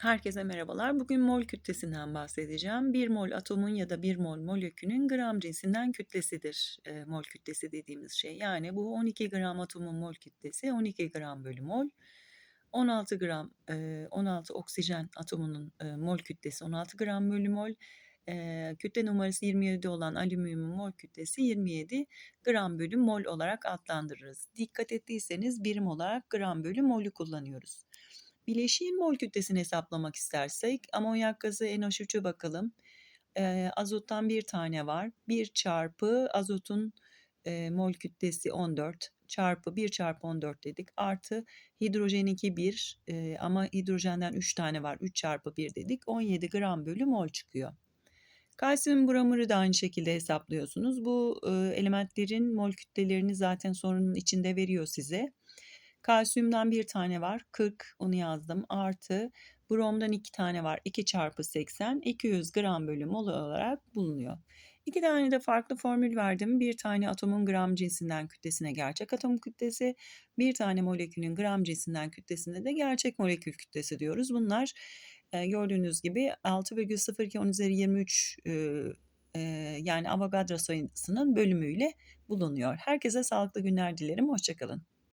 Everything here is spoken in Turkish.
Herkese merhabalar. Bugün mol kütlesinden bahsedeceğim. 1 mol atomun ya da 1 mol molekülün gram cinsinden kütlesidir. E, mol kütlesi dediğimiz şey. Yani bu 12 gram atomun mol kütlesi 12 gram bölü mol. 16 gram, e, 16 oksijen atomunun e, mol kütlesi 16 gram bölü mol. E, kütle numarası 27 olan alüminyumun mol kütlesi 27 gram bölü mol olarak adlandırırız. Dikkat ettiyseniz birim olarak gram bölü molü kullanıyoruz. Bileşiğin mol kütlesini hesaplamak istersek amonyak gazı NH3'e bakalım. Eee, azottan bir tane var. 1 çarpı azotun eee, mol kütlesi 14 çarpı 1 çarpı 14 dedik. Artı hidrojeninki 1 eee, ama hidrojenden 3 tane var. 3 çarpı 1 dedik. 17 gram bölü mol çıkıyor. Kalsiyum gramını da aynı şekilde hesaplıyorsunuz. Bu e, elementlerin mol kütlelerini zaten sorunun içinde veriyor size. Kalsiyumdan bir tane var 40 onu yazdım artı bromdan iki tane var 2 çarpı 80 200 gram bölü mol olarak bulunuyor. İki tane de farklı formül verdim. Bir tane atomun gram cinsinden kütlesine gerçek atom kütlesi, bir tane molekülün gram cinsinden kütlesine de gerçek molekül kütlesi diyoruz. Bunlar e, gördüğünüz gibi 6,02 10 üzeri 23 e, e, yani Avogadro sayısının bölümüyle bulunuyor. Herkese sağlıklı günler dilerim. Hoşçakalın.